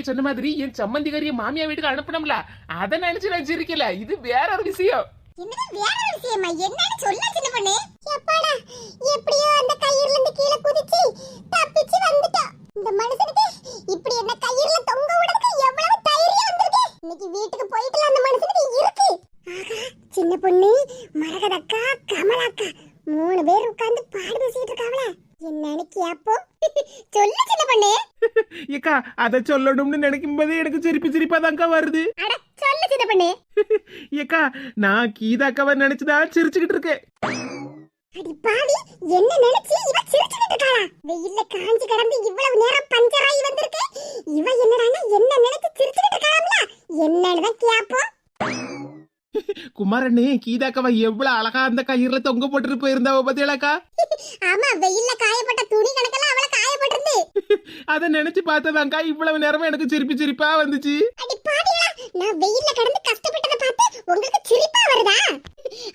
அன்னைக்கு சொன்ன மாதிரி என் சம்மந்திகாரிய மாமியா வீட்டுக்கு அனுப்பணும்ல. அதை நினைச்சு நான் சிரிக்கல இது வேற ஒரு விஷயம். என்ன வேற விஷயமா சொல்ல சின்ன பொண்ணு எப்பாடா எப்படியோ அந்த கயிறுல இருந்து கீழே குதிச்சு தப்பிச்சு வந்துட்டோம் இந்த மனுஷனுக்கு இப்படி என்ன கயிறுல தொங்க விடுறதுக்கு எவ்வளவு தைரியம் வந்திருக்கு இன்னைக்கு வீட்டுக்கு போயிட்டு அந்த மனுஷனுக்கு இருக்கு ஆகா சின்ன பொண்ணு மரகதக்கா கமலாக்கா மூணு பேர் உட்கார்ந்து பாடு பேசிட்டு இருக்காவல என்னன்னு கேப்போ சொல்லு சின்ன பொண்ணு ஏக்கா அதை சொல்லணும்னு நினைக்கும் போதே எனக்கு சிரிப்பு சிரிப்பா தான்க்கா வருது. அட சொல்லு சின்ன பொண்ணு ஏக்கா நான் கீதாக்காவை நினைச்சுதான் சிரிச்சுக்கிட்டு இருக்கேன். அடி பாவி என்ன நினைச்சு? இவ சிரிச்சுக்கிட்டு இருக்காளா? வெயில்ல காஞ்சு கிடந்து இவ்வளவு நேரம் பஞ்சராகி வந்திருக்கு இவ என்னடான்னா என்ன நினைச்சு சிரிச்சுக்கிட்டு இருக்காளாம்ல? என்னன்னு தான் கேப்போம். குமாரண்ணே கீதாக்காவை எவ்வளவு அழகா அந்த கயிறுல தொங்க போட்டுட்டு போயிருந்தாவ பத்தியலாக்கா ஆமா வெயில்ல காயப்பட்ட துணி கணக்கெல்லாம் அதை நினைச்சு பார்த்ததாங்க்கா இவ்வளவு நேரமா எனக்கு சிரிப்பு சிரிப்பா வந்துச்சு. அடி பாவிகளா நான் வெயில்ல கடந்து கஷ்டப்பட்டத பார்த்து உங்களுக்கு சிரிப்பா வருதா?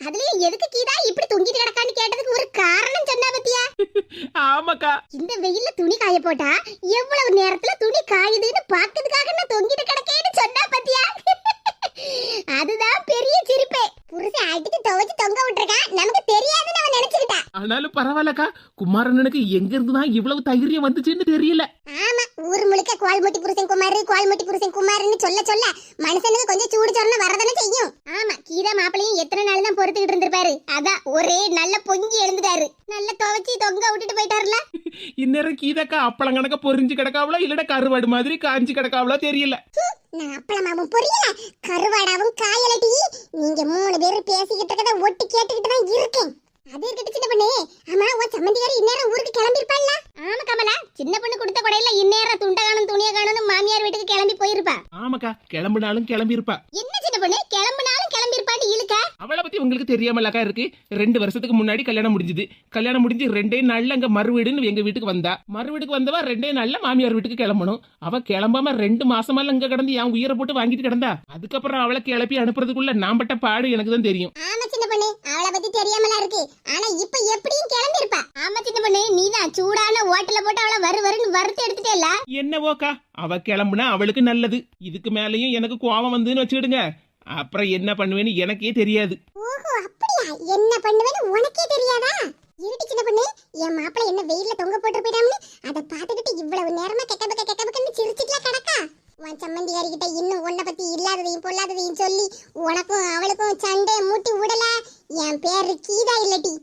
அதுலயும் எதுக்கு கீதா இப்படி தொங்கிட்டு கிடக்கான்னு கேட்டதுக்கு ஒரு காரணம் சொன்னா பத்தியா? ஆமாக்கா. இந்த வெயில்ல துணி காய போட்டா எவ்வளவு நேரத்துல துணி காயுதுன்னு பாக்கிறதுக்காக நான் தொங்கிட்டு கிடக்கேன்னு சொன்னா பத்தியா? அதுதான் பெரிய சிரிப்பே. புருஷன் அடிச்சு துவைச்சு தொங்க விட்டுருக்கான் நமக்கு தெரியாதுன்னு அவன் நினைச்சுக்கிட்டா. ஆனாலும் பரவாயில்லக்கா. குமாரண்ணனுக்கு எங்க இருந்துதான் இவ்வளவு தைரியம் வந்துச்சுன்னு தெரியல. கோல்முட்டி புருஷன் குமார் கோல்முட்டி புருஷன் குமார்னு சொல்ல சொல்ல மனுஷனுக்கு கொஞ்சம் சூடு சொரணை வரதானே செய்யும். ஆமா கீதா மாப்பிளையும் எத்தனை நாள் தான் பொறுத்துக்கிட்டு இருந்திருப்பாரு. அதான் ஒரே நல்ல பொங்கி எழுந்துட்டாரு. நல்ல துவைச்சு தொங்க விட்டுட்டு போயிட்டாருல. இந்நேரம் கீதாக்கா அப்பளம் கணக்க பொறிஞ்சு கிடக்காவளோ இல்லடா கருவாடு மாதிரி காஞ்சி கிடக்காவளோ தெரியல. நான் அப்பளமாவும் புரியல கருவாடாவும் காயலட்டி நீங்க மூணு பேரும் பேசிக்கிட்டு இருக்கத ஒட்டு கேட்டுக்கிட்டு தான் இருக்கேன் அது இருக்கட்டும் சின்ன பொண்ணு ஆமா உன் சம்மந்தியார் இந்நேரம் ஊருக்கு கிளம்பிருப்பாள்ல ஆமா கமலா சின்ன பொண்ணு கொடுத்த கொடையில இந்நேரம் துண்ட காணும் துணிய காணும் மாமியார் வீட்டுக்கு கிளம்பி போயிருப்பா ஆமாக்கா கிளம்புனாலும் கிளம்பியிருப்பா இருப்பா என்ன சின்ன பொண்ணு கிளம்புனாலும் கிளம்பிருப்பான்னு இழுக்க அவளை பத்தி உங்களுக்கு தெரியாமலக்கா இருக்கு. ரெண்டு வருஷத்துக்கு முன்னாடி கல்யாணம் முடிஞ்சுது. கல்யாணம் முடிஞ்சு ரெண்டே நாள்ல அங்க மறுவீடுன்னு எங்க வீட்டுக்கு வந்தா. மறுவீடுக்கு வந்தவா ரெண்டே நாள்ல மாமியார் வீட்டுக்கு கிளம்பணும். அவ கிளம்பாம ரெண்டு மாசமால அங்க கிடந்து என் உயிரை போட்டு வாங்கிட்டு கிடந்தா. அதுக்கப்புறம் அவளை கிளப்பி அனுப்புறதுக்குள்ள நான் பட்ட பாடு எனக்கு தான் தெரியும். ஆமா சின்ன பொண்ணு அவளை பத்தி தெரியாமலா இருக்கு. ஆனா இப்ப எப்படியும் கிளம்பிருப்பா ஆமா சின்ன பொண்ணு நீதான் சூடான ஓட்டல போட்டு அவளை வரு வருன்னு வறுத்து எடுத்துட்டேல என்னவோக்கா அவ கிளம்புனா அவளுக்கு நல்லது. இதுக்கு மேலயும் எனக்கு கோவம் வந்துன்னு வச்சுக்கிடுங்க. அப்புறம் என்ன பண்ணுவேன்னு எனக்கே தெரியாது. ஓஹோ அப்படியா? என்ன பண்ணுவேன்னு உனக்கே தெரியாதா? இருட்டு சின்ன பொண்ணு என் மாப்பிள்ள என்ன வெயில்ல தொங்க போட்டு போயிடாமனு அதை பார்த்துக்கிட்டு இவ்வளவு நேரமா கெட்ட பக்க கெட்ட பக்கன்னு சிரிச்சுட்டுலாம் கிடக்கா? உன் சம்மந்தியாரிக்கிட்ட இன்னும் உன்னை பத்தி இல்லாததையும் பொல்லாததையும் சொல்லி உனக்கும் அவளுக்கும் சண்டை மூட்டி விடல? என் பேரு கீதா இல்லட்டி.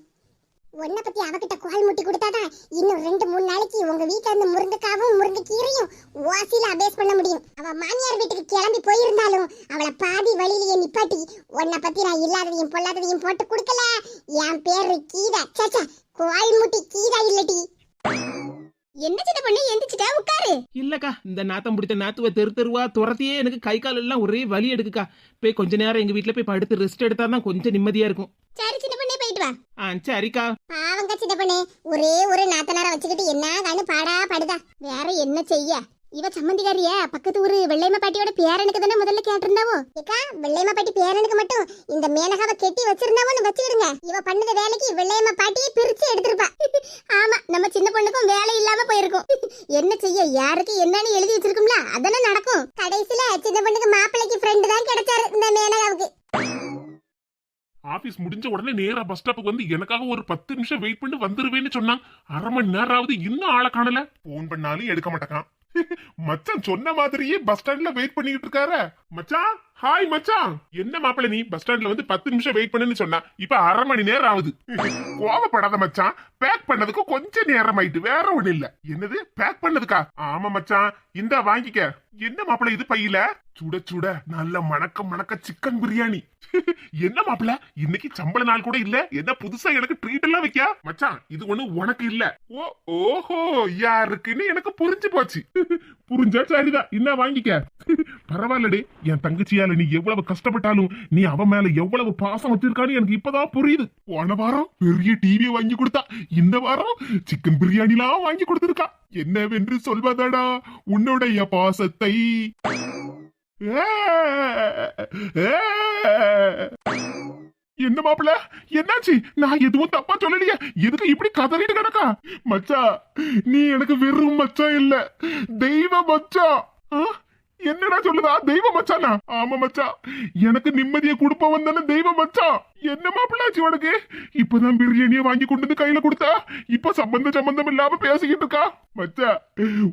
உன்னை பத்தி அவகிட்ட குவால் முட்டி கொடுத்தாதான் இன்னும் ரெண்டு மூணு நாளைக்கு உங்க வீட்டுல இருந்து முருங்கைக்காவும் முருங்கைக்கீரையும் ஓசியில அபேஸ் பண்ண முடியும். அவ மாமியார் வீட்டுக்கு கிளம்பி போயிருந்தாலும் அவளை பாதி வழியிலேயே நிப்பாட்டி உன்னை பத்தி நான் இல்லாததையும் பொல்லாததையும் போட்டு கொடுக்கல. என் பேரு கீதா. சச்சா குவால் முட்டி கீதா இல்லடி. என்ன சின்ன பண்ணி எந்திரிச்சிட்டா? உட்காரு. இல்லக்கா இந்த நாத்தம் பிடித்த நாத்துவ தெரு தெருவா துரத்தியே எனக்கு கை கால் எல்லாம் ஒரே வலி எடுக்குக்கா. போய் கொஞ்ச நேரம் எங்க வீட்டுல போய் படுத்து ரெஸ்ட் எடுத்தா தான் கொஞ்சம் நிம்மதியா இருக்கும். சரி சின்ன வா. ஆ சரிக்கா. பாவங்க சின்ன பண்ணு. ஒரே ஒரு நாத்தனார வச்சுக்கிட்டு என்ன கண்ணு பாடா படுதா. வேற என்ன செய்ய? இவ சம்மந்திகாரிய பக்கத்து ஊரு வெள்ளையம்மா பாட்டியோட பேரனுக்கு தானே முதல்ல கேட்டிருந்தாவோ? ஏக்கா வெள்ளையம்மா பாட்டி பேரனுக்கு மட்டும் இந்த மேனகாவை கெட்டி வச்சிருந்தாவோன்னு வச்சுக்கிடுங்க. இவ பண்ணத வேலைக்கு வெள்ளையம்மா பாட்டியே பிரிச்சு எடுத்திருப்பா. ஆமா நம்ம சின்ன பொண்ணுக்கும் வேலை இல்லாம போயிருக்கும். என்ன செய்ய யாருக்கு என்னன்னு எழுதி வச்சிருக்கும்ல அதானே நடக்கும். கடைசியில சின்ன பொண்ணுக்கு மாப்பிள்ளைக்கு ஃப்ரெண்டு தான் கிடைச்சாரு இந்த மேனகாவுக்கு. ஆபீஸ் முடிஞ்ச உடனே நேரா பஸ் ஸ்டாப்புக்கு வந்து எனக்காக ஒரு பத்து நிமிஷம் வெயிட் பண்ணி வந்துருவேன்னு சொன்னான். அரை மணி நேரம் ஆகுது இன்னும் ஆளை காணல. போன் பண்ணாலும் எடுக்க மாட்டேக்கான் மச்சான் சொன்ன மாதிரியே பஸ் ஸ்டாண்ட்ல வெயிட் பண்ணிட்டு இருக்காரு. மச்சான்? ஹாய் மச்சான். என்ன மாப்பிள்ள நீ? பஸ் ஸ்டாண்ட்ல வந்து பத்து நிமிஷம் வெயிட் பண்ணுன்னு சொன்னா. இப்ப அரை மணி நேரம் ஆகுது. கோவப்படாத மச்சான். பேக் பண்ணதுக்கு கொஞ்ச நேரம் ஆயிட்டு. வேற ஒண்ணு இல்ல. என்னது? பேக் பண்ணதுக்கா? ஆமா மச்சான். இந்தா வாங்கிக்க. என்ன மாப்பிள்ள இது பையில? சுட சுட நல்ல மணக்க மணக்க சிக்கன் பிரியாணி. என்ன மாப்பிள்ள? இன்னைக்கு சம்பள நாள் கூட இல்ல. என்ன புதுசா எனக்கு ட்ரீட் எல்லாம் வைக்க மச்சான் இது ஒண்ணு உனக்கு இல்ல. ஓ ஓஹோ யாருக்குன்னு எனக்கு புரிஞ்சு போச்சு. புரிஞ்சா சரிதான். என்ன வாங்கிக்க. பரவாயில்லடி. என் தங்கச்சியால மேல நீ எவ்வளவு கஷ்டப்பட்டாலும் நீ அவன் மேல எவ்வளவு பாசம் வச்சிருக்கான்னு எனக்கு இப்பதான் புரியுது. போன வாரம் பெரிய டிவி வாங்கி கொடுத்தா இந்த வாரம் சிக்கன் பிரியாணிலாம் வாங்கி கொடுத்திருக்கா. என்னவென்று சொல்வதடா உன்னுடைய பாசத்தை? என்ன மாப்பிள என்னாச்சு? நான் எதுவும் தப்பா சொல்லலையே. எதுக்கு இப்படி கதறிட்டு கிடக்கா? மச்சா நீ எனக்கு வெறும் மச்சா இல்ல. தெய்வ மச்சான். ஆ? என்னடா சொல்லுதா? தெய்வ மச்சானா? ஆமா மச்சான் எனக்கு நிம்மதியை கொடுப்பவன் தானே தெய்வ மச்சான் என்ன மாப்பிள்ளாச்சு உனக்கு? இப்பதான் பிரியாணியை வாங்கி கொண்டு வந்து கையில கொடுத்தா? இப்ப சம்பந்த சம்பந்தம் இல்லாம பேசிக்கிட்டு இருக்கா? மச்சா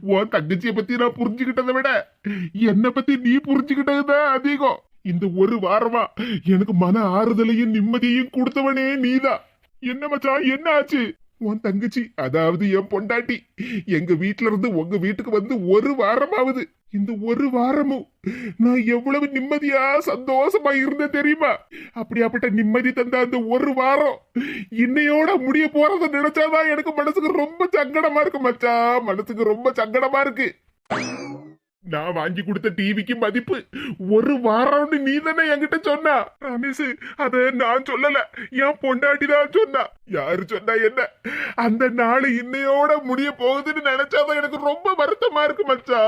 உன் தங்கச்சியை பத்தி நான் புரிஞ்சுக்கிட்டதை விட என்னை பத்தி நீ புரிஞ்சுக்கிட்டதுதான் அதிகம். இந்த ஒரு வாரமா எனக்கு மன ஆறுதலையும் நிம்மதியையும் கொடுத்தவனே நீதான் என்ன மச்சான் என்ன ஆச்சு? உன் தங்கச்சி அதாவது என் பொண்டாட்டி எங்க வீட்ல இருந்து உங்க வீட்டுக்கு வந்து ஒரு வாரமாவது இந்த ஒரு வாரமும் நான் எவ்வளவு நிம்மதியா சந்தோஷமா இருந்தேன் தெரியுமா? அப்படியாப்பட்ட நிம்மதி தந்த அந்த ஒரு வாரம் இன்னையோட முடிய போறத நினைச்சாதான் எனக்கு மனசுக்கு ரொம்ப சங்கடமா இருக்கு மச்சா மனசுக்கு ரொம்ப சங்கடமா இருக்கு. நான் வாங்கி கொடுத்த டிவிக்கு மதிப்பு ஒரு வாரம்னு நீ தானே என்கிட்ட சொன்னா? ரமேஷ் அத நான் சொல்லல. என் பொண்டாட்டி தான் சொன்னா. யாரு சொன்னா என்ன? அந்த நாள் இன்னையோட முடிய போகுதுன்னு நினைச்சாதான் எனக்கு ரொம்ப வருத்தமா இருக்கு மச்சா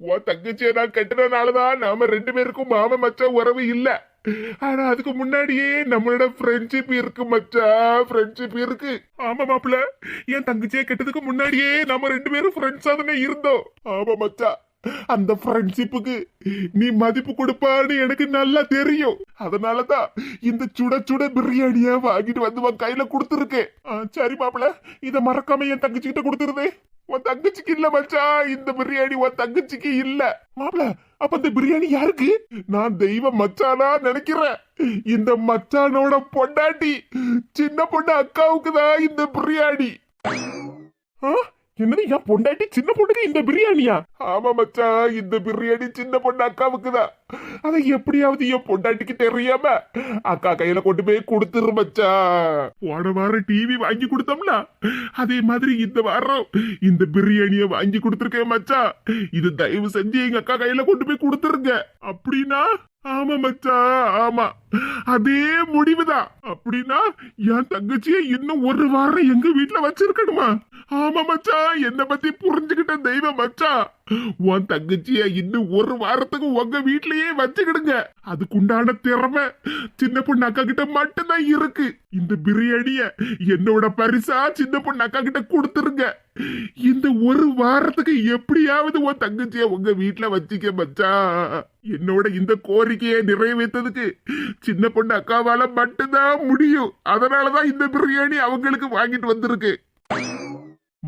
உன் தங்கச்சியை நான் கட்டினனாலதான் நாம ரெண்டு பேருக்கும் மாம மச்சான் உறவு இல்ல. ஆனா அதுக்கு முன்னாடியே நம்மளோட ஃப்ரெண்ட்ஷிப் இருக்கு மச்சா ஃப்ரெண்ட்ஷிப் இருக்கு. ஆமா மாப்பிள்ள. என் தங்கச்சியை கெட்டதுக்கு முன்னாடியே நம்ம ரெண்டு பேரும் ஃப்ரெண்ட்ஸா தானே இருந்தோம். ஆமா மச்சா அந்த ஃப்ரெண்ட்ஷிப்புக்கு நீ மதிப்பு கொடுப்பான்னு எனக்கு நல்லா தெரியும். அதனாலதான் இந்த சுட சுட பிரியாணிய வாங்கிட்டு வந்து உன் கையில கொடுத்துருக்கேன். சரி மாப்பிள இத மறக்காம என் தங்கச்சிக்கிட்ட கொடுத்துருது கொடுத்துருதே. உன் தங்கச்சிக்கு இல்ல மச்சா இந்த பிரியாணி உன் தங்கச்சிக்கு இல்ல. மாப்பிள அப்ப இந்த பிரியாணி யாருக்கு? நான் தெய்வ மச்சானா நினைக்கிறேன். இந்த மச்சானோட பொண்டாட்டி சின்ன பொண்ணு அக்காவுக்கு தான் இந்த பிரியாணி. ஆ? என்னது என் பொண்டாட்டி சின்ன பொண்ணுக்கு இந்த பிரியாணியா? ஆமா மச்சா இந்த பிரியாணி சின்ன பொண்ணு அக்காவுக்கு தான் அதை எப்படியாவது என் பொண்டாட்டிக்கு தெரியாம அக்கா கையில கொண்டு போய் கொடுத்துரு மச்சா போன வாரம் டிவி வாங்கி கொடுத்தோம்ல. அதே மாதிரி இந்த வாரம் இந்த பிரியாணிய வாங்கி கொடுத்துருக்கேன் மச்சா இது தயவு செஞ்சு எங்க அக்கா கையில கொண்டு போய் கொடுத்துருங்க. அப்படின்னா ஆமா மச்சா ஆமா. அதே முடிவுதான். அப்படின்னா என் தங்கச்சியை இன்னும் ஒரு வாரம் எங்க வீட்டுல வச்சிருக்கணுமா? ஆமா மச்சா. என்ன பத்தி புரிஞ்சுக்கிட்ட தெய்வம் மச்சா. உன் தங்கச்சிய இன்னும் ஒரு வாரத்துக்கு உங்க வீட்லயே வச்சுக்கிடுங்க. அதுக்குண்டான திறமை சின்ன பொண்ணு அக்கா கிட்ட மட்டும்தான் இருக்கு. இந்த பிரியாணிய என்னோட பரிசா சின்ன பொண்ணு அக்கா கிட்ட கொடுத்துருங்க. இந்த ஒரு வாரத்துக்கு எப்படியாவது உன் தங்கச்சிய உங்க வீட்டுல வச்சுக்க மச்சா. என்னோட இந்த கோரிக்கையை நிறைவேற்றதுக்கு சின்ன பொண்ணு அக்காவால மட்டும்தான் முடியும். அதனாலதான் இந்த பிரியாணி அவங்களுக்கு வாங்கிட்டு வந்திருக்கு.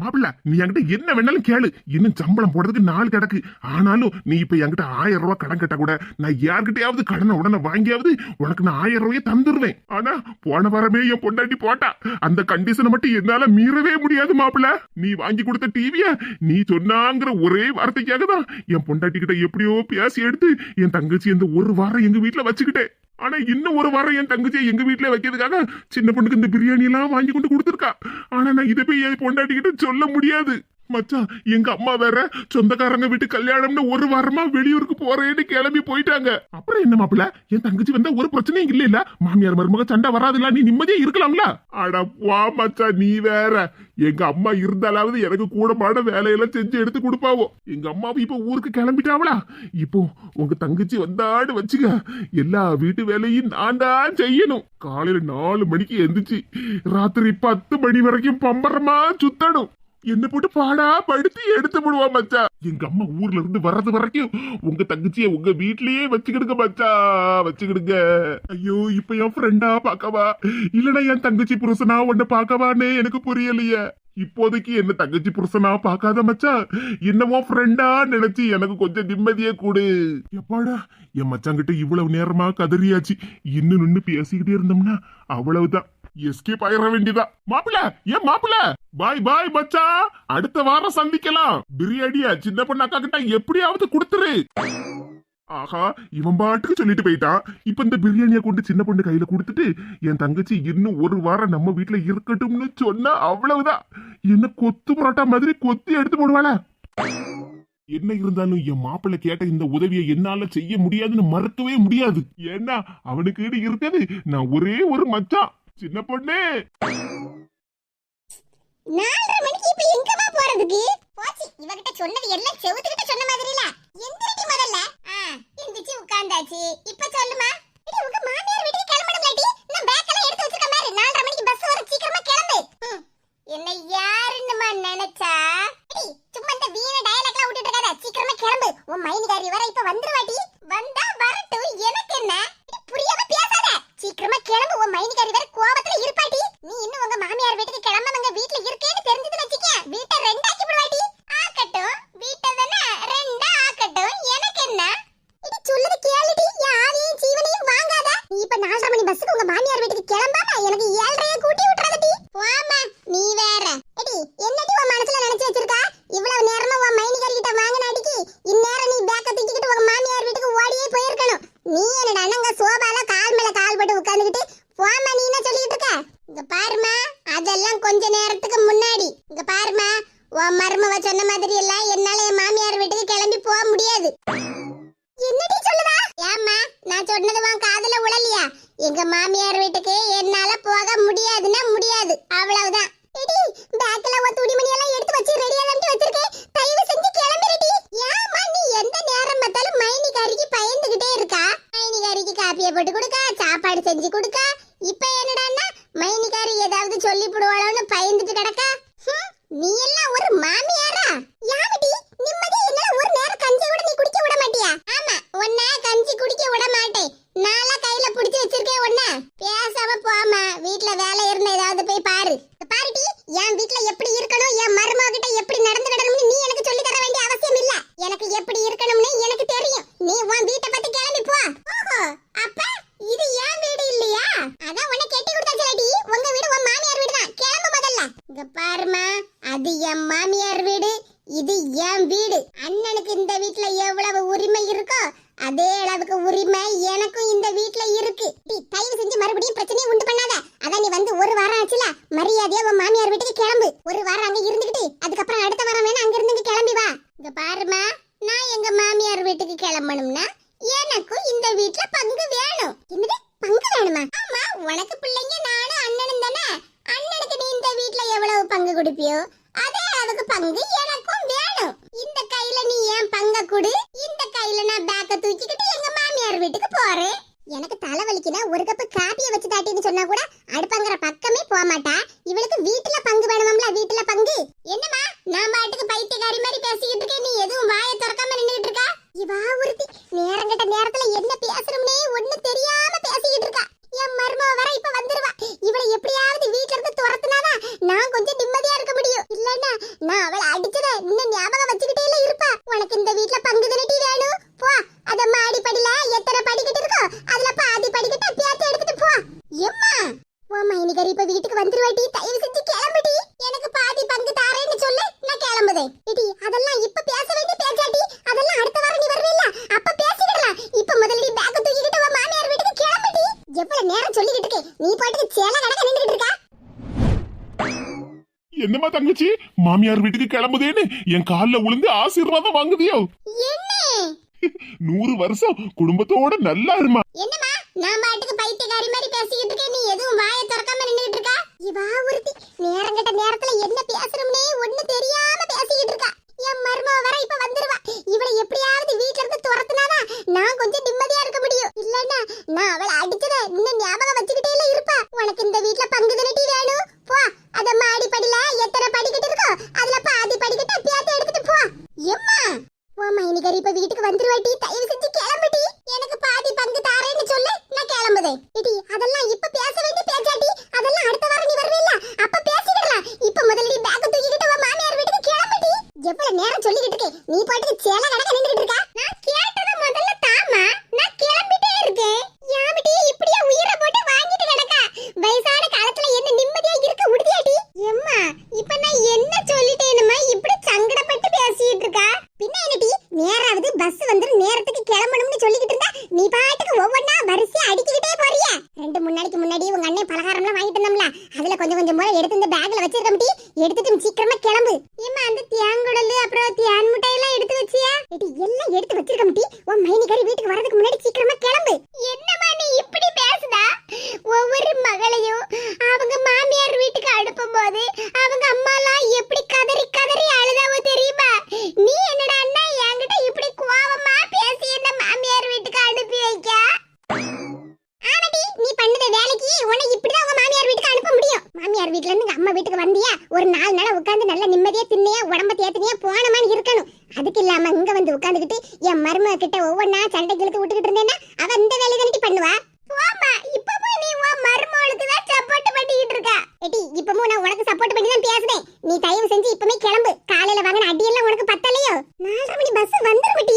மாப்பிள்ள நீ என்கிட்ட என்ன வேணாலும் கேளு. இன்னும் சம்பளம் போடுறதுக்கு நாள் கிடக்கு. ஆனாலும் நீ இப்ப என்கிட்ட ஆயிரம் ரூபாய் கடன் கட்ட கூட நான் யார்கிட்டயாவது கடனை உடனே வாங்கியாவது உனக்கு நான் ஆயிரம் ரூபாயை தந்துருவேன். ஆனா போன வாரமே என் பொண்டாட்டி போட்டா. அந்த கண்டிஷனை மட்டும் என்னால மீறவே முடியாது மாப்பிள்ள. நீ வாங்கி கொடுத்த டிவிய நீ சொன்னாங்கிற ஒரே வார்த்தைக்காக தான் என் பொண்டாட்டி கிட்ட எப்படியோ பேசி எடுத்து என் தங்கச்சி இந்த ஒரு வாரம் எங்க வீட்டுல வச்சுக்கிட்டேன். ஆனா இன்னும் ஒரு வாரம் என் தங்கச்சியை எங்க வீட்டுல வைக்கிறதுக்காக சின்ன பொண்ணுக்கு இந்த பிரியாணி எல்லாம் வாங்கி கொண்டு கொடுத்துருக்கா. ஆனா நான் இதை போய் என் பொண்டாட்டிக்கிட்ட சொல்ல முடியாது. மச்சான் எங்க அம்மா வேற சொந்தக்காரங்க வீட்டு கல்யாணம்னு ஒரு வாரமா வெளியூருக்கு போறேன்னு கிளம்பி போயிட்டாங்க. அப்புறம் என்ன மாப்பிள என் தங்கச்சி வந்தா ஒரு பிரச்சனையும் இல்ல இல்ல மாமியார் மருமக சண்டை வராதுல்ல நீ நிம்மதியா இருக்கலாம்ல? அட வா மச்சான் நீ வேற. எங்க அம்மா இருந்தாலாவது எனக்கு கூடமான வேலையெல்லாம் செஞ்சு எடுத்து கொடுப்பாவோ. எங்க அம்மாவும் இப்ப ஊருக்கு கிளம்பிட்டாவளா? இப்போ உங்க தங்கச்சி வந்தாடு வச்சுக்க எல்லா வீட்டு வேலையும் நான் தான் செய்யணும். காலையில நாலு மணிக்கு எந்திரிச்சு ராத்திரி பத்து மணி வரைக்கும் பம்பரமா சுத்தணும். என்ன போட்டு பாடா படுத்து எடுத்து விடுவா மச்சா எங்க அம்மா ஊர்ல இருந்து வர்றது வரைக்கும் உங்க தங்கச்சிய உங்க வீட்லயே வச்சுக்கிடுங்க மச்சா வச்சுக்கிடுங்க. ஐயோ இப்ப என் ஃப்ரெண்டா பாக்கவா இல்லனா என் தங்கச்சி புருஷனா உன்ன பாக்கவான்னு எனக்கு புரியலையே. இப்போதைக்கு என்ன தங்கச்சி புருஷனா பார்க்காத மச்சா என்னமோ ஃப்ரெண்டா நினைச்சு எனக்கு கொஞ்சம் நிம்மதியே கூடு. எப்பாடா என் மச்சாங்கிட்ட இவ்வளவு நேரமா கதறியாச்சு. இன்னும் நின்னு பேசிக்கிட்டே இருந்தோம்னா அவ்வளவுதான். எஸ்கே பயிர வேண்டியதா. மாப்பிள ஏன் மாப்பிள? பாய் பாய் மச்சா. அடுத்த வாரம் சந்திக்கலாம். பிரியாணியா சின்ன பொண்ணு அக்கா கிட்ட எப்படியாவது கொடுத்துரு. ஆஹா இவன் பாட்டுக்கு சொல்லிட்டு போயிட்டான். இப்ப இந்த பிரியாணியை கொண்டு சின்ன பொண்ணு கையில கொடுத்துட்டு என் தங்கச்சி இன்னும் ஒரு வாரம் நம்ம வீட்டுல இருக்கட்டும்னு சொன்னா அவ்வளவுதான். என்ன கொத்து புரோட்டா மாதிரி கொத்தி எடுத்து போடுவாள. என்ன இருந்தாலும் என் மாப்பிள்ள கேட்ட இந்த உதவியை என்னால செய்ய முடியாதுன்னு மறுக்கவே முடியாது. ஏன்னா அவனுக்கு இருக்கிறது நான் ஒரே ஒரு மச்சான். சின்ன பொண்ணு. நாலரை மணிக்கு இப்ப எங்கம்மா போறதுக்கு? போச்சு. இவகிட்ட சொன்னது எல்லாம் செவுத்துக்கிட்ட சொன்ன மாதிரி இல்ல எந்திரிடி முதல்ல. எந்திரிச்சு உட்கார்ந்தாச்சு. இப்ப சொல்லுமா? இடி உங்க மாமியார் வீட்டுக்கு கிளம்பணும் இல்லாட்டி நான் பேக் எல்லாம் எடுத்து வச்சிருக்க மாதிரி. நாலரை மணிக்கு பஸ் வரும் சீக்கிரமா கிளம்பு. என்ன யாருன்னுமா நினைச்சா? சும்மா இந்த வீண டயலாக் எல்லாம் விட்டுட்டு இருக்காத. சீக்கிரமா கிளம்பு. உன் மைனிகாரி வர இப்ப வந்துருவாட்டி வந்தா வரட்டும். எனக்கு என்ன? புரியாம பேசாத. சீக்கிரமா கிளம்பு. உன் மைனிகாரி வேற கோபத்துல இருப்பாட்டி. நீ இன்னும் உங்க மாமியார் வீட்டுக்கு கிளம்பவங்க வீட்டுல இருக்கேன்னு தெரிஞ்சதுன்னு வச்சுக்க வீட்டை ரெண்டு இன்னைக்கு பயந்துகிட்டே இருக்கா? மைனிகாரிக்கு காப்பியை போட்டு கொடுக்கா சாப்பாடு செஞ்சு கொடுக்கா. இப்ப என்னடான்னா மைனிகாரி ஏதாவது சொல்லிவிடுவான் அவள் அடிச்சத இன்னும் ஞாபகம் வச்சுக்கிட்டே இல்ல இருப்பா. உனக்கு இந்த வீட்டுல பங்கு தினட்டி வேணும்? போ. அத மாடி படியில எத்தனை படிக்கிட்டு இருக்கோ அதுல பாதி படிக்கட்டு பேத்து எடுத்துட்டு போ. எம்மா. ஓ மைனிகரி இப்ப வீட்டுக்கு வந்துருவாட்டி தயவு செஞ்சு கிளம்பிடி எனக்கு பாதி பங்கு தாரேன்னு சொல்லு நான் கிளம்புதேன் இடி அதெல்லாம் இப்ப பேச வேண்டிய பேச்சாட்டி அதெல்லாம் அடுத்த வாரம் நீ வருவே இல்ல அப்ப பேசிக்கிடலாம். இப்ப முதல்ல நீ பேக்க தூக்கிக்கிட்டு உன் மாமியார் வீட்டுக்கு கிளம்பிடி எவ்வளவு நேரம் சொல்லிக்கிட்டு இருக்கே? நீ பாட்டுக்கு சேல கடக்க நின்றுட்டு இருக்கா? என்னம்மா தங்கச்சி? மாமியார் வீட்டுக்கு கிளம்புதேன்னு என் கால்ல விழுந்து ஆசீர்வாதம் வாங்குதியோ? நூறு வருஷம் குடும்பத்தோட நல்லா இருமா. என்னமா நான் பாட்டுக்கு பைத்தியக்காரி மாதிரி பேசிக்கிட்டு இருக்கேன். எதுவும் வாயை திறக்காம நின்னுட்டு இருக்கா? ஒருத்தி நேரம் கிட்ட நேரத்துல என்ன பேசுறோம்னே ஒண்ணு தெரியாம பேசிக்கிட்டு இருக்கா. என் மருமக வர இப்ப வந்துருவா. இவளை எப்படியாவது வீட்ல இருந்து நான் கொஞ்சம் நிம்மதியா இருக்க முடியும். இல்லன்னா நான் அவ para agarrarme கிளம்பு. காலையில வாங்கின அடியெல்லாம் உனக்கு பத்தலையோ? நாலரை மணி பஸ் வந்துருமட்டி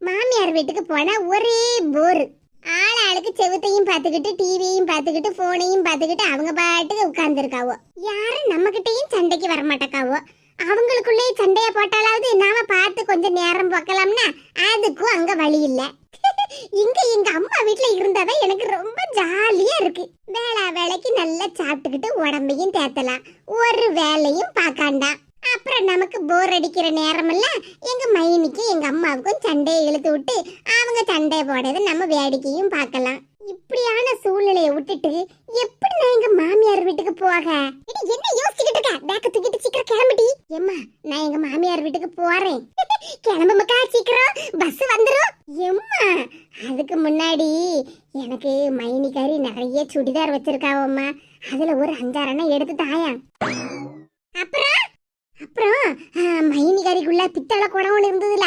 மாமியார் வீட்டுக்கு போனா ஒரே போர். ஆள் ஆளுக்கு செவுத்தையும் பார்த்துக்கிட்டு டிவியையும் பார்த்துக்கிட்டு ஃபோனையும் பார்த்துக்கிட்டு அவங்க பாட்டுக்கு உட்கார்ந்துருக்காவோ? யாரும் நம்மகிட்டேயும் சண்டைக்கு வர மாட்டேக்காவோ அவங்களுக்குள்ளே சண்டையை போட்டாலாவது நாம பார்த்து கொஞ்சம் நேரம் பார்க்கலாம்னா அதுக்கும் அங்க வழி இல்ல. இங்க எங்க அம்மா வீட்டுல இருந்தாதான் எனக்கு ரொம்ப ஜாலியா இருக்கு. வேளா வேலைக்கு நல்லா சாப்பிட்டுக்கிட்டு உடம்பையும் தேத்தலாம். ஒரு வேலையும் பார்க்காண்டா அப்புறம் நமக்கு போர் அடிக்கிற நேரமெல்லாம் எங்க மைனிக்கும் எங்க அம்மாவுக்கும் சண்டையை இழுத்து விட்டு அவங்க சண்டை போடுறது நம்ம வேடிக்கையும் பார்க்கலாம். இப்படியான சூழ்நிலையை விட்டுட்டு எப்படி நான் எங்க மாமியார் வீட்டுக்கு போக? என்ன யோசிச்சுக்கிட்டு இருக்க? பேக்க தூக்கிட்டு சீக்கிரம் கிளம்பிட்டி எம்மா நான் எங்க மாமியார் வீட்டுக்கு போறேன். கிளம்பு மக்கா சீக்கிரம். பஸ் வந்துடும் எம்மா அதுக்கு முன்னாடி எனக்கு மைனிக்காரி நிறைய சுடிதார் வச்சிருக்காவம்மா. அதுல ஒரு அஞ்சாறு எடுத்து தாயா அப்புறம் அப்புறம் ஆ, மைனிகாரிக்குள்ள பித்தளை குடம் ஒன்று இருந்ததுல.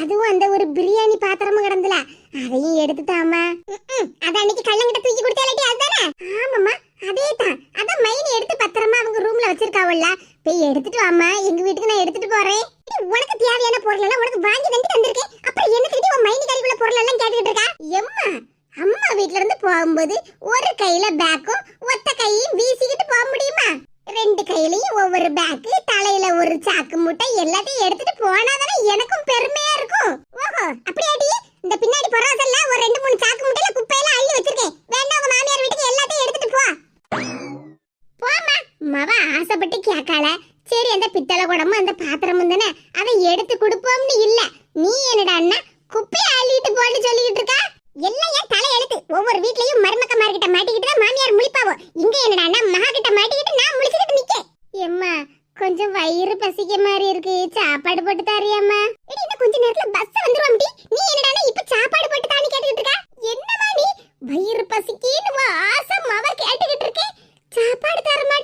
அதுவும் அந்த ஒரு பிரியாணி பாத்திரமும் கிடந்துல. அதையும் எடுத்துட்டாமா. அத அன்னைக்கு கள்ளங்கிட்ட தூக்கி கொடுத்தாலட்டி அதுதானே? ஆமாம்மா அதே தான் அதான் மைனி எடுத்து பத்திரமா அவங்க ரூம்ல வச்சிருக்காவல்ல. போய் எடுத்துட்டு வாமா எங்க வீட்டுக்கு நான் எடுத்துட்டு போறேன். உனக்கு தேவையான பொருள் எல்லாம் உனக்கு வாங்கி தந்து தந்திருக்கேன் அப்புறம் என்ன திட்டி உன் மைனிகாரிக்குள்ள பொருள் எல்லாம் கேட்டுக்கிட்டு இருக்கா? எம்மா அம்மா வீட்ல இருந்து போகும்போது ஒரு கையில பேக்கும் ஒத்த கையும் வீசிக்கிட்டு போக முடியுமா? ரெண்டு கையிலயும் ஒவ்வொரு பேக்கு தலையில ஒரு சாக்கு முட்டை எல்லாத்தையும் எடுத்துட்டு போனாதானே எனக்கும் பெருமையா இருக்கும். ஓஹோ அப்படியாடி? இந்த பின்னாடி பராசல்ல ஒரு ரெண்டு மூணு சாக்கு முட்டையில குப்பையெல்லாம் அள்ளி வச்சிருக்கேன். வேண்டாம் உங்க மாமியார் வீட்டுக்கு எல்லாத்தையும் எடுத்துட்டு போ. போமா மவ ஆசைப்பட்டு கேட்கால சரி அந்த பித்தளை குடமும் அந்த பாத்திரமும் தானே? அதை எடுத்து கொடுப்போம்னு இல்ல. நீ என்னடா அண்ணா குப்பையை அள்ளிட்டு போன்னு சொல்லிக்கிட்டு இருக்கா? எல்லாம் என் தலை எழுத்து ஒவ்வொரு வீட்லயும் மருமக்கமார்கிட்ட மாட்டிக்கிட்டு தான் மாமியார் முழிப்பாவோ? இங்க என்னடா மகா கிட்ட மாட்டிக்கிட்டு நான் முழிச்சுக்கிட்டு நிக்க எம்மா கொஞ்சம் வயிறு பசிக்க மாதிரி இருக்கு. சாப்பாடு போட்டு தரியாம்மா. இன்னும் கொஞ்ச நேரத்துல பஸ் வந்துருவாம் டி. நீ என்னடா இப்ப சாப்பாடு போட்டு தானி கேட்டுக்கிட்டு இருக்க? என்னமா நீ? வயிறு பசிக்கின்னு வா ஆசை மவ கேட்டுக்கிட்டு இருக்கே. சாப்பாடு தரமா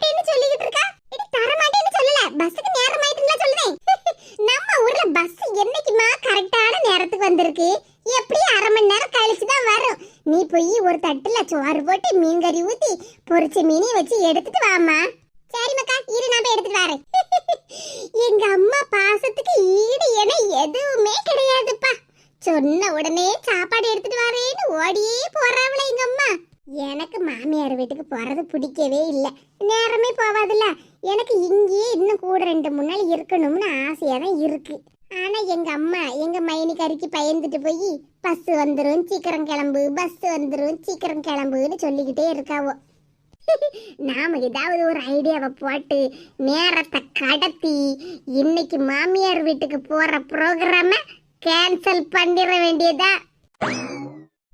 சோறு போட்டு மீன் கறி ஊத்தி பொரிச்ச மீனை வச்சு எடுத்துட்டு வாமா சரி மக்கா இரு நான் போய் எடுத்துட்டு வரேன். எங்க அம்மா பாசத்துக்கு ஈடு என எதுவுமே கிடையாதுப்பா. சொன்ன உடனே சாப்பாடு எடுத்துட்டு வரேன்னு ஓடியே போறாவள எங்க அம்மா எனக்கு மாமியார் வீட்டுக்கு போறது பிடிக்கவே இல்லை நேரமே போவாதுல்ல எனக்கு இங்கேயே இன்னும் கூட ரெண்டு மூணு நாள் இருக்கணும்னு ஆசையா தான் இருக்கு ஆனா எங்க அம்மா எங்க மைனிக்கறிக்கு பயந்துட்டு போய் பஸ் வந்துரும் சீக்கிரம் கிளம்பு பஸ் வந்துரும் சீக்கிரம் கிளம்புன்னு சொல்லிக்கிட்டே இருக்காவோ நாம ஏதாவது ஒரு ஐடியாவை போட்டு நேரத்தை கடத்தி இன்னைக்கு மாமியார் வீட்டுக்கு போற ப்ரோக்ராம கேன்சல் பண்ணிட வேண்டியதா?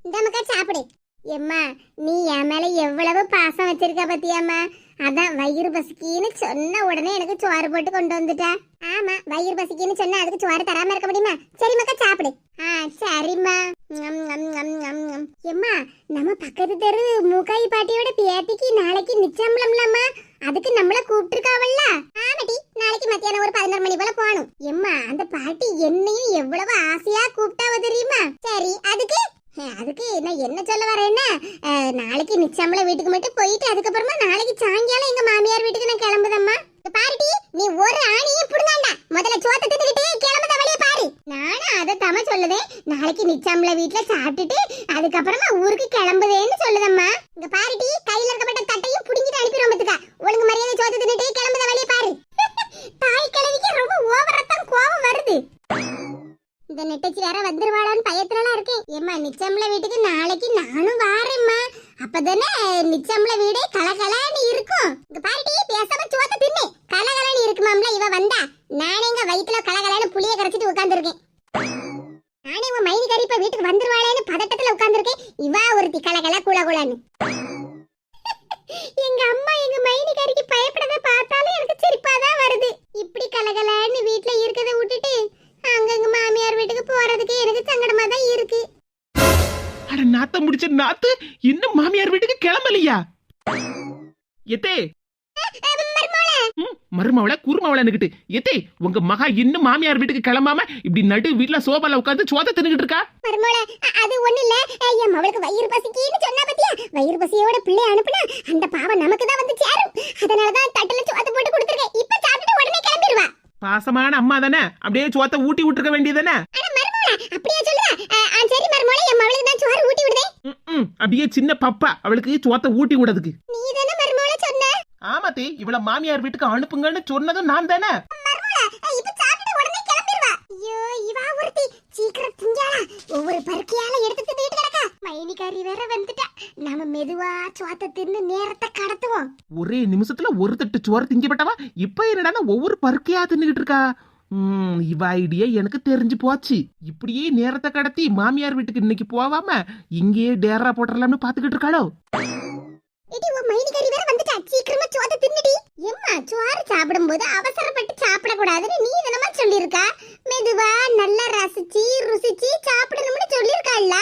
இந்த சாப்பிடு. எம்மா நீ என் மேல எவ்வளவு பாசம் வச்சிருக்க பத்தியாம்மா? அதான் வயிறு பசிக்கின்னு சொன்ன உடனே எனக்கு சோறு போட்டு கொண்டு வந்துட்டா. ஆமா வயிறு பசிக்கின்னு சொன்னா அதுக்கு சோறு தராம இருக்க முடியுமா? சரி மக்கா சாப்பிடு. ஆ சரிம்மா ஞம், ஞம், ஞம், ஞம், ஞம். எம்மா நம்ம பக்கத்து தெரு மூக்காய் பாட்டியோட பேத்திக்கு நாளைக்கு நிச்சயம்லம்லம்மா அதுக்கு நம்மள கூப்பிட்டுருக்காவல்ல ஆமாடி நாளைக்கு மத்தியானம் ஒரு பதினோரு மணி போல போகணும் எம்மா அந்த பாட்டி என்னையும் எவ்வளவு ஆசையா கூப்பிட்டாவ தெரியுமா சரி அதுக்கு அஹ், அதுக்கு நான் என்ன சொல்ல வரேன்னா அஹ், நாளைக்கு நிச்சயம்ல வீட்டுக்கு மட்டும் போயிட்டு அதுக்கப்புறமா நாளைக்கு சாயங்காலம் எங்க மாமியார் வீட்டுக்கு நான் கிளம்புதம்மா இங்க பாருடி நீ ஒரு ஆணியும் புடுங்காண்டா முதல்ல சோத்த தின்னுக்கிட்டே கிளம்புத வழிய பாரு நானும் அதை தம சொல்லுதேன் நாளைக்கு நிச்சயம்ல வீட்டுல சாப்பிட்டுட்டு அதுக்கப்புறமா ஊருக்கு கிளம்புதேன்னு சொல்லுதம்மா இங்க பாருடி கையில இருக்கப்பட்ட தட்டையும் புடுங்கிட்டு அனுப்பிடுவோம் பத்துக்கா ஒழுங்கு மரியாதை சோத்த தின்னுட்டே கிளம்புத வழிய பாரு தாய் கிழவிக்கு ரொம்ப ஓவரத்தான் கோவம் வருது இந்த நெட்டச்சி வேற வந்துருவாளான்னு பயத்துலலாம் இருக்கேன் ஏம்மா நிச்சயம்ல வீட்டுக்கு நாளைக்கு நானும் வாரேம்மா அப்பதானே நிச்சயம்ல குருமவளன்னுகிட்டு எத்தே உங்க மகா இன்னும் மாமியார் வீட்டுக்கு கிளம்பாம இப்படி நடு வீட்டுல சோபால உட்காந்து சோத தின்னுகிட்டு இருக்கா? மருமோள அது ஒண்ணு இல்ல. என் மவளுக்கு வயிறு பசிக்கின்னு சொன்னா பத்தியா? வயிறு பசியோட பிள்ளை அனுப்புனா அந்த பாவம் நமக்கு தான் வந்து சேரும். அதனாலதான் தட்டுல சோத்து போட்டு கொடுத்துருக்கேன். இப்ப சாப்பிட்டு உடனே கிளம்பிடுவா பாசமான அம்மா தானே? அப்படியே சோத்த ஊட்டி விட்டுருக்க வேண்டியதானே அப்படியே சொல்லுதா ஆ, சரி மருமோள என் மவளுக்கு தான் சோறு ஊட்டி விடுதேன் ம், அப்படியே சின்ன பப்பா அவளுக்கு சோத்த ஊட்டி விடுறதுக்கு. நீ தானே ஆமாத்தே இவள மாமியார் வீட்டுக்கு அனுப்புங்கன்னு சொன்னதும் நான் தானே. சீக்கிரம் திங்காளா. ஒவ்வொரு பருக்கியால எடுத்து தின்னுட்டு கிடக்கா. மைனிகாரி வேற வந்துட்டா. நாம மெதுவா தின்னு நேரத்தை கடத்துவோம். ஒரே நிமிஷத்துல ஒரு தட்டு சோறு திங்கப்பட்டவா இப்ப என்னடா ஒவ்வொரு பருக்கையா தின்னுகிட்டு இருக்கா? ம், இவ ஐடியா எனக்கு தெரிஞ்சு போச்சு. இப்படியே நேரத்தை கடத்தி மாமியார் வீட்டுக்கு இன்னைக்கு போவாம இங்கேயே டேரா போட்டுடலாம்னு பாத்துக்கிட்டு இருக்காளோ? இடி உன் மைனிகாரி வேற வந்துட்டா. சீக்கிரமா சோத்த தின்னுடி. எம்மா சோறு சாப்பிடும்போது அவசரப்பட்டு சாப்பிட கூடாதுன்னு நீ தினமா சொல்லியிருக்கா? மெதுவா நல்லா ரசிச்சு ருசிச்சு சாப்பிடணும்னு சொல்லியிருக்காள்ல.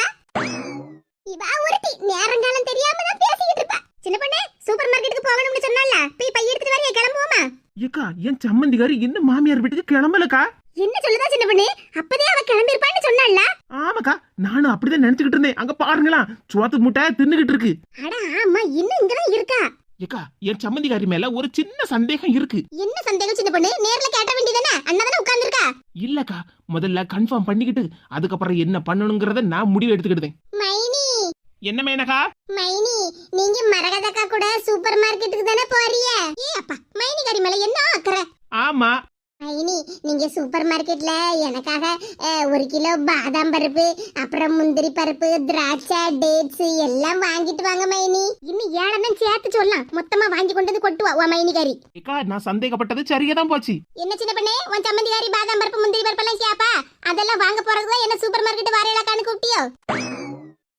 இவா ஒருத்தி நேரங்காலம் தெரியாம தான் பேசிக்கிட்டு இருப்பா. சின்ன பொண்ணே சூப்பர் மார்க்கெட்டுக்கு போகணும்னு சொன்னால. போய் பைய எடுத்துட்டு வரைய கிளம்புவோமா? ஏக்கா என் சம்மந்திகாரி இன்னும் மாமியார் வீட்டுக்கு கிளம்பலக்கா? என்ன சொல்லுதா சின்ன பொண்ணே? அப்பதே அவ கிளம்பிருப்பான்னு சொன்னால ஆமாக்கா நானும் அப்படிதான் நினைச்சுக்கிட்டு இருந்தேன். அங்க பாருங்களா சோத்து முட்டை தின்னுகிட்டு இருக்கு. அட ஆமா இன்னும் இங்கதான் இருக்கா? ஏக்கா என் சம்மந்திகாரி மேல ஒரு சின்ன சந்தேகம் இருக்கு. என்ன சந்தேகம் சின்ன பொண்ணு? நேர்ல கேட்ட வேண்டியதானே? அண்ணாதானே உட்கார்ந்துருக்கா? இல்லக்கா முதல்ல கன்ஃபார்ம் பண்ணிக்கிட்டு அதுக்கப்புறம் என்ன பண்ணணுங்கிறத நான் முடிவு எடுத்துக்கிட்டேன் மைனி! என்ன மேனகா மைனி நீங்க மரகதக்கா கூட சூப்பர் மார்க்கெட்டுக்கு தானே போறீங்க? ஏ அப்பா மைனி கறி மேல என்ன அக்கறை ஆமா. மைனி நீங்க சூப்பர் மார்க்கெட்ல எனக்காக ஒரு கிலோ பாதாம் பருப்பு அப்புறம் முந்திரி பருப்பு திராட்சை டேட்ஸ் எல்லாம் வாங்கிட்டு வாங்க மைனி. இன்னும் ஏழெண்ணம் சேர்த்து சொல்லலாம். மொத்தமா வாங்கி கொண்டு வந்து கொட்டுவா உன் மைனி கறி. ஏக்கா நான் சந்தேகப்பட்டது சரியா தான் போச்சு. என்ன சின்ன பண்ணே உன் சம்மந்தி கறி பாதாம் பருப்பு முந்திரி பருப்பு எல்லாம் கேப்பா? அதெல்லாம் வாங்க போறதுக்கு தான் என்ன சூப்பர் மார்க்கெட் வாரையிலக்கான்னு கூப்பிட்டியோ?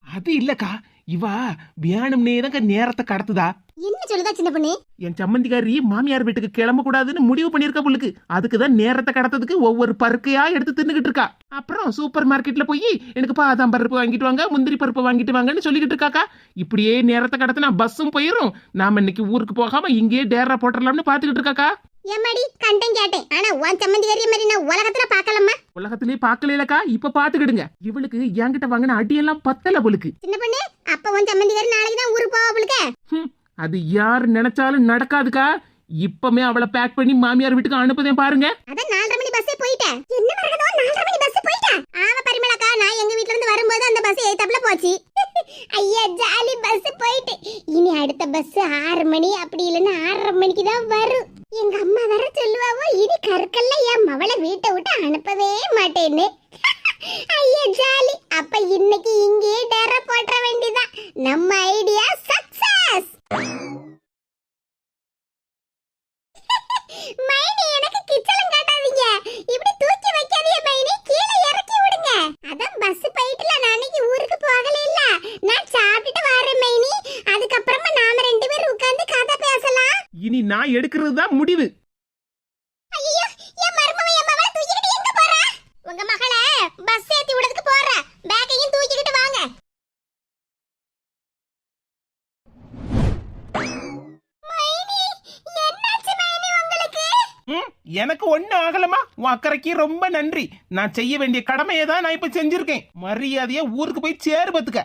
அது இல்லக்கா இவா வேணும்னே தான் நேரத்தை கடத்துதா. என்ன சொல்லுதா சின்ன பொண்ணு? என் சம்மந்திக்காரி மாமியார் வீட்டுக்கு கிளம்ப கூடாதுன்னு முடிவு பண்ணிருக்க புள்ளுக்கு அதுக்கு தான் நேரத்தை கடத்ததுக்கு ஒவ்வொரு பருக்கையா எடுத்து தின்னுகிட்டு இருக்கா. அப்புறம் சூப்பர் மார்க்கெட்ல போய் எனக்கு பாதாம் பருப்பு வாங்கிட்டு வாங்க முந்திரி பருப்பு வாங்கிட்டு வாங்கன்னு சொல்லிக்கிட்டு இருக்காக்கா. இப்படியே நேரத்தை கடத்தினா பஸ்ஸும் போயிரும். நாம இன்னைக்கு ஊருக்கு போகாம இங்கேயே டேரா போட்டுடலாம்னு பாத்துக்கிட்டு இருக்காக்கா. ஏமாடி கண்டன் கேட்டேன். ஆனா உன் சம்மந்தி கறிய மாதிரி நான் உலகத்துல பார்க்கலம்மா. உலகத்திலே பாக்கலக்கா இப்ப பாத்துக்கிடுங்க இவளுக்கு என்கிட்ட வாங்கின அடியெல்லாம் பத்தல புளுக்கு சின்ன பொண்ணு அப்ப உன் சம்மந்தி கறி நாளைக்கு தான் ஊருக்கு போவா புளுக்க ஹம், அது யார் நினைச்சாலும் நடக்காதுக்கா. இப்பமே அவளை பேக் பண்ணி மாமியார் வீட்டுக்கு அனுப்புதேன் பாருங்க. அதான் நாலரை மணி பஸ்ஸே போயிட்டேன். என்ன மரகதம் நாலரை மணி பஸ் போயிட்டா? ஆமா பரிமளக்கா நான் எங்க வீட்ல இருந்து வரும்போது அந்த பஸ் ஏத்தாப்புல போச்சு. ஐயா ஜாலி பஸ் போயிட்டு. இனி அடுத்த பஸ் ஆறு மணி அப்படி இல்லைன்னா மணிக்கு தான் வரும் எங்க அம்மா வேற சொல்லுவாவோ இனி கற்கல்ல என் மவளை வீட்டை விட்டு அனுப்பவே மாட்டேன்னு ஐயா ஜாலி அப்ப இன்னைக்கு இங்கேயே டேர போட்டுற வேண்டியதான் நம்ம ஐடியா சக்சஸ் மைனி எனக்கு கிச்சலும் காட்டாதீங்க இப்படி தூக்கி வைக்காதீங்க மைனி கீழே இறக்கி விடுங்க அதான் பஸ் போயிட்டுல நான் அன்னைக்கு ஊருக்கு போகல இல்ல நான் சாப்பிட்டுட்டு வரேன் மைனி அதுக்கப்புறமா நாம ரெண்டு பேரும் உட்கார்ந்து கதை பேசலாம் இனி நான் எடுக்கிறது தான் முடிவு ஐயோ என் மருமவ என் மவளை தூக்கிட்டு எங்க போறா உங்க மகளே பஸ் ஏத்தி விடுறதுக்கு போறா பேக்கையும் தூக்கிக்கிட்டு வாங்க மைனி என்னாச்சு மைனி உங்களுக்கு ம், எனக்கு ஒண்ணு ஆகலமா உன் அக்கறைக்கு ரொம்ப நன்றி. நான் செய்ய வேண்டிய கடமையை தான் நான் இப்ப செஞ்சிருக்கேன். மரியாதையா ஊருக்கு போய் சேரு பத்துக்க.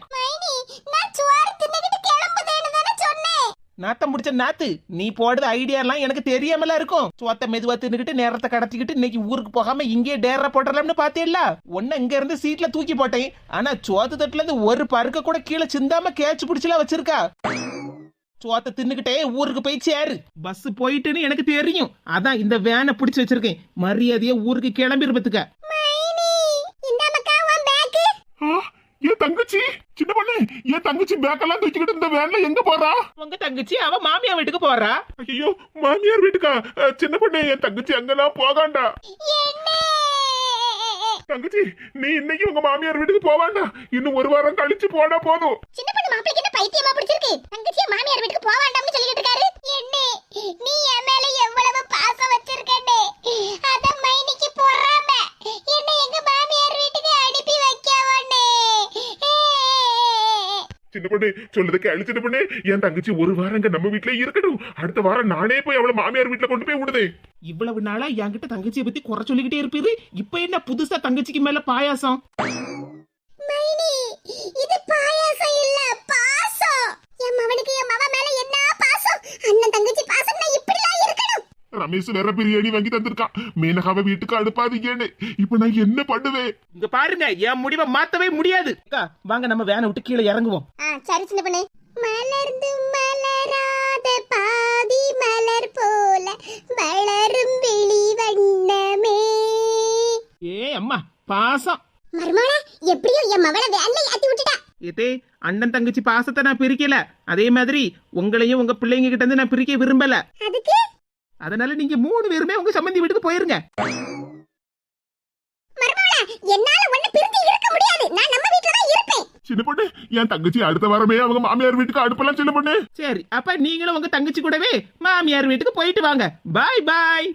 நாத்தம் முடிச்ச நாத்து நீ போடுற ஐடியா எல்லாம் எனக்கு தெரியாமல இருக்கும். சோத்த மெதுவா தின்னுக்கிட்டு நேரத்தை கடத்திக்கிட்டு இன்னைக்கு ஊருக்கு போகாம இங்கே டேரா போட்டுறலாம்னு பாத்தேல்ல ஒன்னு இங்க இருந்து சீட்ல தூக்கி போட்டேன். ஆனா சோத்து தட்டுல இருந்து ஒரு பருக்க கூட கீழே சிந்தாம கேட்ச் பிடிச்சலாம் வச்சிருக்கா. சோத்த தின்னுக்கிட்டே ஊருக்கு போய் சேரு. பஸ் போயிட்டுன்னு எனக்கு தெரியும். அதான் இந்த வேனை பிடிச்சு வச்சிருக்கேன். மரியாதையா ஊருக்கு கிளம்பிருப்பதுக்க மைனி இந்த மக்கா உன் பேக் ஆ, என் தங்கச்சி சின்ன பொண்ணு என் தங்கச்சி பேக்கெல்லாம் தூக்கிக்கிட்டு இந்த வேன்ல எங்க போறா? உங்க தங்கச்சி அவ மாமியா வீட்டுக்கு போறா. ஐயோ மாமியார் வீட்டுக்கா? சின்ன பொண்ணு என் தங்கச்சி அங்கெல்லாம் போகாண்டா. என்ன? தங்கச்சி நீ இன்னைக்கு உங்க மாமியார் வீட்டுக்கு போவாண்டா இன்னும் ஒரு வாரம் கழிச்சு போனா போதும். சின்ன பொண்ணு மாப்பிளைக்கு என்ன பைத்தியமா பிடிச்சிருக்கு? தங்கச்சி மாமியார் வீட்டுக்கு போவாண்டாம்னு சொல்லிட்டு இருக்காரு. என்ன நீ என் மேல எவ்வளவு பாசம் வச்சிருக்கே அத மைனிக்கு போறாம என்ன எங்க மாமியார் வைக்கவனே பொண்ணு சொல்லுதுக்கு அழிச்சிட்டு பொண்ணு என் தங்கச்சி ஒரு வாரம் இங்க நம்ம வீட்லயே இருக்கட்டும். அடுத்த வாரம் நானே போய் அவளை மாமியார் வீட்டுல கொண்டு போய் விடுதே இவ்வளவு நாளா என்கிட்ட தங்கச்சியை பத்தி குறை சொல்லிக்கிட்டே இருப்பீரு? இப்ப என்ன புதுசா தங்கச்சிக்கு மேல பாயாசம்? மைனி இது பாயாசம் இல்ல பாசம். என் மவனுக்கு என் மவ மேல என்ன பாசம்? அண்ணன் தங்கச்சி பாசம்னா இப்படிலாம் இருக்கணும் ரமேஷ் வேற பிரியாணி வாங்கி தந்திருக்கான் மேனகாவை வீட்டுக்கு அனுப்பாதீங்கன்னு. இப்ப நான் என்ன பண்ணுவேன்? இங்க பாருங்க என் முடிவை மாத்தவே முடியாது. அக்கா, வாங்க நம்ம வேனை விட்டு கீழே இறங்குவோம். சரி சின்ன பொண்ணு. மலர்ந்து மலராத பாதி மலர் போல வளரும் விழி வண்ணமே. ஏ அம்மா பாசம். மருமகளா எப்படியும் என் மவளை வேன்ல ஏத்தி விட்டுட்டா. ஏதே அண்ணன் தங்கச்சி பாசத்தை நான் பிரிக்கல. அதே மாதிரி உங்களையும் உங்க பிள்ளைங்க கிட்ட இருந்து நான் பிரிக்க விரும்பல. அதுக்கு? அதனால நீங்க மூணு பேருமே உங்க சம்மந்தி வீட்டுக்கு போயிருங்க. என்னால ஒண்ணு பிரிஞ்சு இருக்க முடியாது. நான் நம்ம வீட்ல தான் இருப்பேன். சின்ன பொண்ணு என் தங்கச்சி அடுத்த வாரமே அவங்க மாமியார் வீட்டுக்கு அனுப்பலாம் சின்ன பொண்ணு. சரி அப்ப நீங்களும் உங்க தங்கச்சி கூடவே மாமியார் வீட்டுக்கு போயிட்டு வாங்க. பாய் பாய்